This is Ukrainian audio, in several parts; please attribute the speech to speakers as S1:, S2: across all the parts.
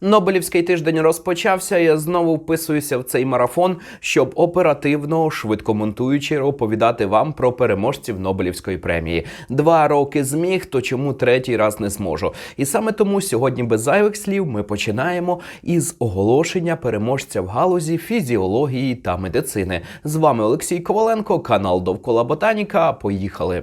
S1: Нобелівський тиждень розпочався. Я знову вписуюся в цей марафон, щоб оперативно, швидко монтуючи, оповідати вам про переможців Нобелівської премії. Два роки зміг, то чому третій раз не зможу? І саме тому сьогодні без зайвих слів ми починаємо із оголошення переможця в галузі фізіології та медицини. З вами Олексій Коваленко, канал Довкола Ботаніка. Поїхали.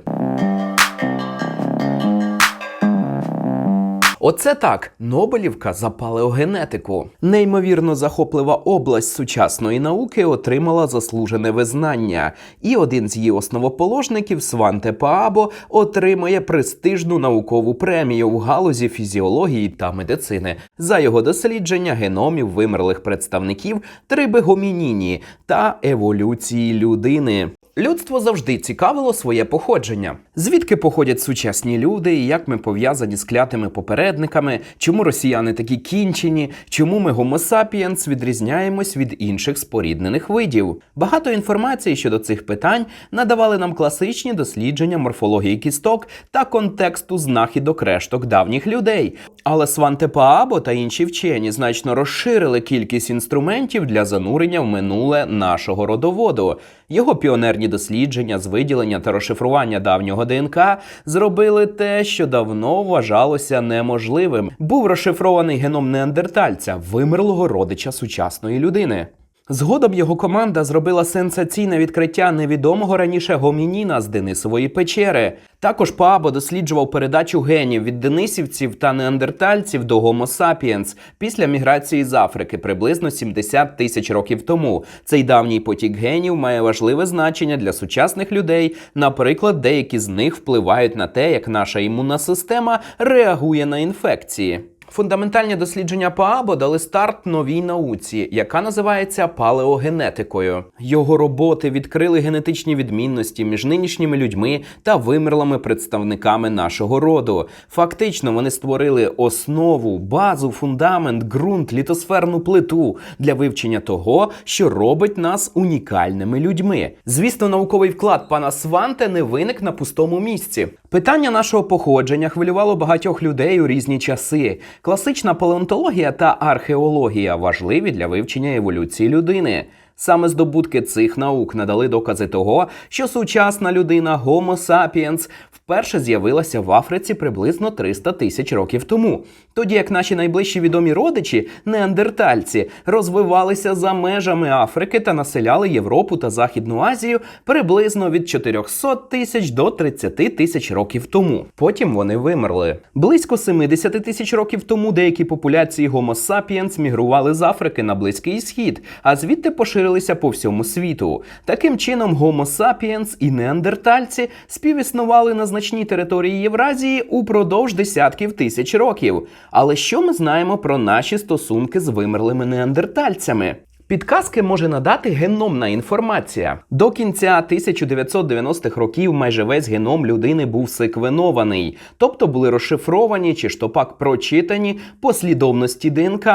S1: Оце так Нобелівка за палеогенетику. Неймовірно захоплива область сучасної науки отримала заслужене визнання, і один з її основоположників Сванте Паабо отримає престижну наукову премію в галузі фізіології та медицини за його дослідження геномів вимерлих представників трибегомініні та еволюції людини. Людство завжди цікавило своє походження. Звідки походять сучасні люди, і як ми пов'язані з клятими попередниками, чому росіяни такі кінчені, чому ми sapiens відрізняємось від інших споріднених видів. Багато інформації щодо цих питань надавали нам класичні дослідження морфології кісток та контексту знахідок решток давніх людей. Але Сванте Паабо та інші вчені значно розширили кількість інструментів для занурення в минуле нашого родоводу. Його піонерні дослідження з виділення та розшифрування давнього ДНК зробили те, що давно вважалося неможливим. Був розшифрований геном неандертальця, вимерлого родича сучасної людини. Згодом його команда зробила сенсаційне відкриття невідомого раніше гомініна з Денисової печери. Також Паабо досліджував передачу генів від денисівців та неандертальців до Homo sapiens після міграції з Африки приблизно 70 тисяч років тому. Цей давній потік генів має важливе значення для сучасних людей. Наприклад, деякі з них впливають на те, як наша імунна система реагує на інфекції. Фундаментальні дослідження Паабо дали старт новій науці, яка називається палеогенетикою. Його роботи відкрили генетичні відмінності між нинішніми людьми та вимерлими представниками нашого роду. Фактично, вони створили основу, базу, фундамент, ґрунт, літосферну плиту для вивчення того, що робить нас унікальними людьми. Звісно, науковий вклад пана Сванте не виник на пустому місці. Питання нашого походження хвилювало багатьох людей у різні часи. Класична палеонтологія та археологія важливі для вивчення еволюції людини. Саме здобутки цих наук надали докази того, що сучасна людина Homo sapiens вперше з'явилася в Африці приблизно 300 тисяч років тому, тоді як наші найближчі відомі родичі, неандертальці, розвивалися за межами Африки та населяли Європу та Західну Азію приблизно від 400 тисяч до 30 тисяч років тому. Потім вони вимерли. Близько 70 тисяч років тому деякі популяції Homo sapiens мігрували з Африки на Близький Схід, а звідти поширилися по всьому світу. Таким чином, Homo sapiens і неандертальці співіснували на значній території Євразії упродовж десятків тисяч років. Але що ми знаємо про наші стосунки з вимерлими неандертальцями? Підказки може надати геномна інформація. До кінця 1990-х років майже весь геном людини був секвенований, тобто були розшифровані чи то прочитані послідовності ДНК.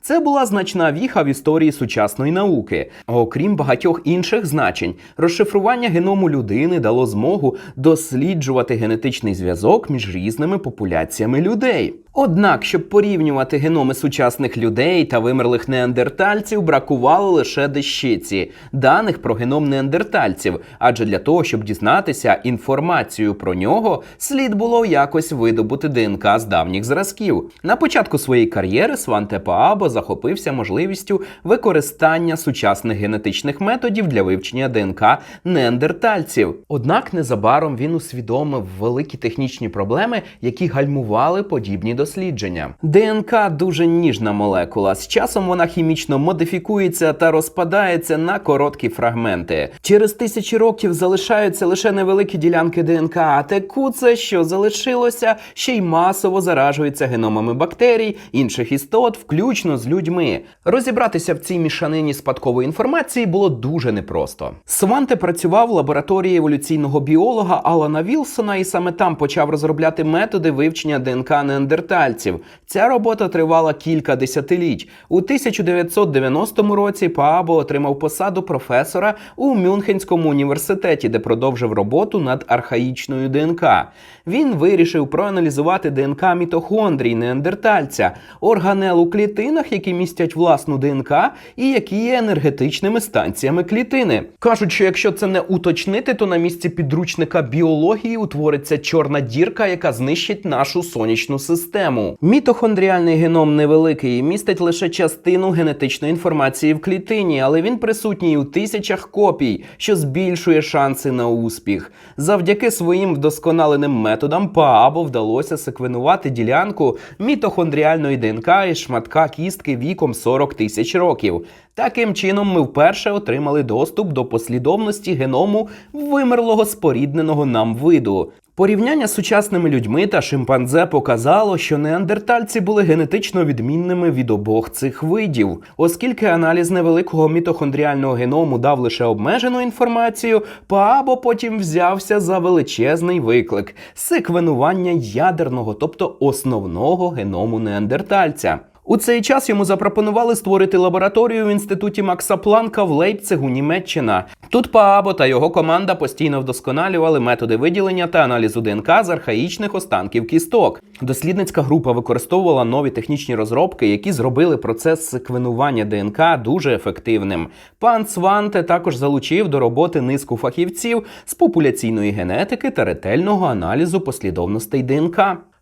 S1: Це була значна віха в історії сучасної науки. Окрім багатьох інших значень, розшифрування геному людини дало змогу досліджувати генетичний зв'язок між різними популяціями людей. Однак, щоб порівнювати геноми сучасних людей та вимерлих неандертальців, бракувало лише дещиці даних про геном неандертальців. Адже для того, щоб дізнатися інформацію про нього, слід було якось видобути ДНК з давніх зразків. На початку своєї кар'єри Сванте Паабо захопився можливістю використання сучасних генетичних методів для вивчення ДНК неандертальців. Однак незабаром він усвідомив великі технічні проблеми, які гальмували подібні дослідження. ДНК дуже ніжна молекула. З часом вона хімічно модифікується та розпадається на короткі фрагменти. Через тисячі років залишаються лише невеликі ділянки ДНК, а те куце, що залишилося, ще й масово заражується геномами бактерій, інших істот, включно з людьми. Розібратися в цій мішанині спадкової інформації було дуже непросто. Сванте працював в лабораторії еволюційного біолога Алана Вілсона і саме там почав розробляти методи вивчення ДНК неандертальців неандертальців. Ця робота тривала кілька десятиліть. У 1990 році Паабо отримав посаду професора у Мюнхенському університеті, де продовжив роботу над архаїчною ДНК. Він вирішив проаналізувати ДНК мітохондрій неандертальця, органел у клітинах, які містять власну ДНК і які є енергетичними станціями клітини. Кажуть, що якщо це не уточнити, то на місці підручника біології утвориться чорна дірка, яка знищить нашу сонячну систему. Мітохондріальний геном невеликий і містить лише частину генетичної інформації в клітині, але він присутній у тисячах копій, що збільшує шанси на успіх. Завдяки своїм вдосконаленим методам Паабо вдалося секвенувати ділянку мітохондріальної ДНК із шматка кістки віком 40 тисяч років. Таким чином, ми вперше отримали доступ до послідовності геному вимерлого спорідненого нам виду. Порівняння з сучасними людьми та шимпанзе показало, що неандертальці були генетично відмінними від обох цих видів, оскільки аналіз невеликого мітохондріального геному дав лише обмежену інформацію, Паабо потім взявся за величезний виклик секвенування ядерного, тобто основного геному неандертальця. У цей час йому запропонували створити лабораторію в інституті Макса Планка в Лейпцигу, Німеччина. Тут Паабо та його команда постійно вдосконалювали методи виділення та аналізу ДНК з архаїчних останків кісток. Дослідницька група використовувала нові технічні розробки, які зробили процес секвенування ДНК дуже ефективним. Пан Цванте також залучив до роботи низку фахівців з популяційної генетики та ретельного аналізу послідовностей ДНК.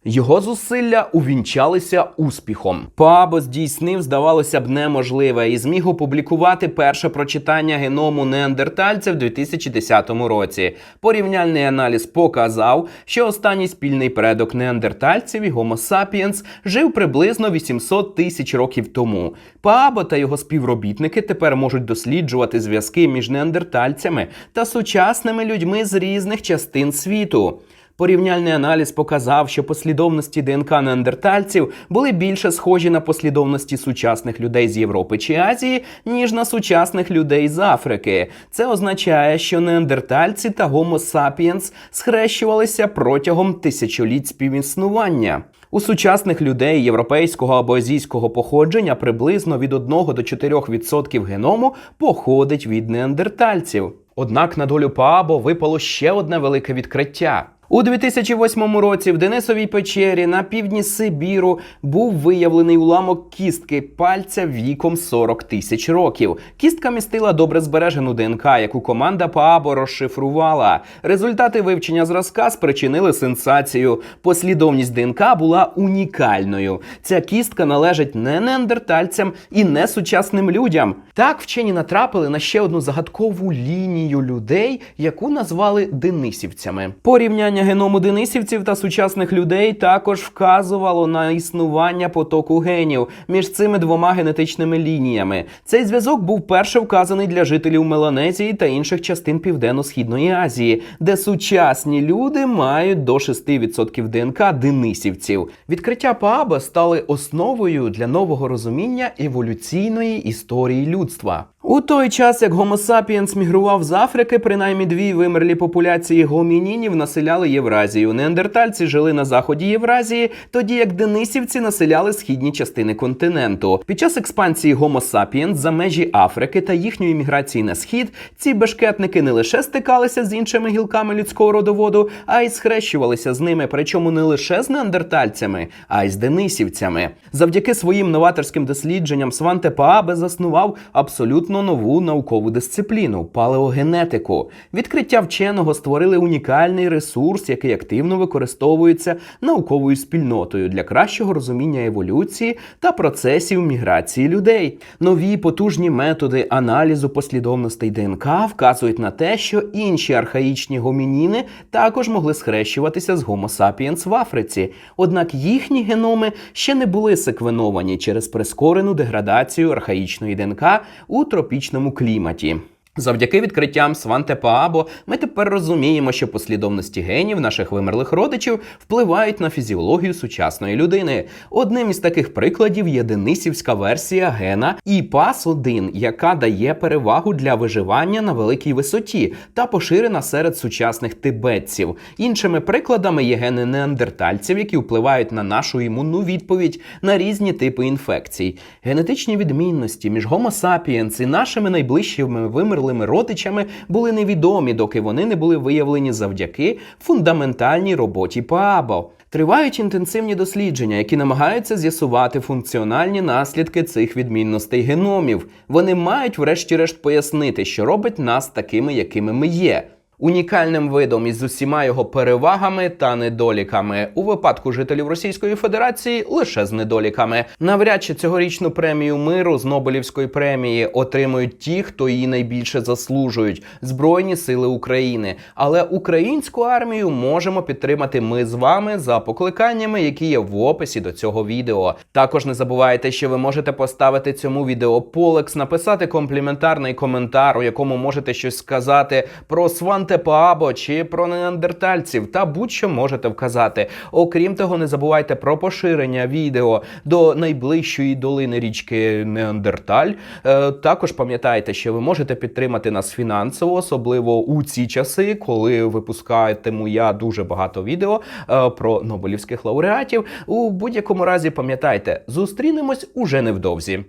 S1: Його зусилля увінчалися успіхом. Пабо здійснив, здавалося б, неможливе і зміг опублікувати перше прочитання геному неандертальця в 2010 році. Порівняльний аналіз показав, що останній спільний предок неандертальців і Homo sapiens жив приблизно 800 тисяч років тому. Паабо та його співробітники тепер можуть досліджувати зв'язки між неандертальцями та сучасними людьми з різних частин світу. Порівняльний аналіз показав, що послідовності ДНК неандертальців були більше схожі на послідовності сучасних людей з Європи чи Азії, ніж на сучасних людей з Африки. Це означає, що неандертальці та Homo sapiens схрещувалися протягом тисячоліть співіснування. У сучасних людей європейського або азійського походження приблизно від 1 до 4% геному походить від неандертальців. Однак на долю Паабо випало ще одне велике відкриття. У 2008 році в Денисовій печері на півдні Сибіру був виявлений уламок кістки пальця віком 40 тисяч років. Кістка містила добре збережену ДНК, яку команда Паабо розшифрувала. Результати вивчення зразка спричинили сенсацію. Послідовність ДНК була унікальною. Ця кістка належить не неандертальцям і не сучасним людям. Так вчені натрапили на ще одну загадкову лінію людей, яку назвали денисівцями. Порівняння геному денисівців та сучасних людей також вказувало на існування потоку генів між цими двома генетичними лініями. Цей зв'язок був перше вказаний для жителів Меланезії та інших частин Південно-Східної Азії, де сучасні люди мають до 6% ДНК денисівців. Відкриття Пааба стали основою для нового розуміння еволюційної історії людства. У той час, як Homo sapiens мігрував з Африки, принаймні дві вимерлі популяції гомінінів населяли Євразію. Неандертальці жили на заході Євразії, тоді як денисівці населяли східні частини континенту. Під час експансії Homo sapiens за межі Африки та їхньої міграції на схід ці бешкетники не лише стикалися з іншими гілками людського родоводу, а й схрещувалися з ними, причому не лише з неандертальцями, а й з денисівцями. Завдяки своїм новаторським дослідженням Сванте Паабе заснував абсолютно нову наукову дисципліну палеогенетику. Відкриття вченого створили унікальний ресурс, який активно використовується науковою спільнотою для кращого розуміння еволюції та процесів міграції людей. Нові потужні методи аналізу послідовностей ДНК вказують на те, що інші архаїчні гомініни також могли схрещуватися з Homo sapiens в Африці. Однак їхні геноми ще не були секвеновані через прискорену деградацію архаїчної ДНК у тропічному кліматі. Завдяки відкриттям Сванте Паабо ми тепер розуміємо, що послідовності генів наших вимерлих родичів впливають на фізіологію сучасної людини. Одним із таких прикладів є денисівська версія гена ІПАС-1, яка дає перевагу для виживання на великій висоті та поширена серед сучасних тибетців. Іншими прикладами є гени неандертальців, які впливають на нашу імунну відповідь на різні типи інфекцій. Генетичні відмінності між Homo sapiens і нашими найближчими вимерлими родичами були невідомі, доки вони не були виявлені завдяки фундаментальній роботі Паабо. Тривають інтенсивні дослідження, які намагаються з'ясувати функціональні наслідки цих відмінностей геномів. Вони мають, врешті-решт, пояснити, що робить нас такими, якими ми є. Унікальним видом із усіма його перевагами та недоліками у випадку жителів Російської Федерації лише з недоліками. Навряд чи цьогорічну премію миру з Нобелівської премії отримують ті, хто її найбільше заслужують Збройні Сили України. Але українську армію можемо підтримати ми з вами за покликаннями, які є в описі до цього відео. Також не забувайте, що ви можете поставити цьому відео полекс, написати компліментарний коментар, у якому можете щось сказати про Сванте Паабо чи про неандертальців, та будь-що можете вказати. Окрім того, не забувайте про поширення відео до найближчої долини річки Неандерталь. Е, також пам'ятайте, що ви можете підтримати нас фінансово, особливо у ці часи, коли випускатиму я дуже багато відео е, про нобелівських лауреатів. У будь-якому разі пам'ятайте, зустрінемось уже невдовзі.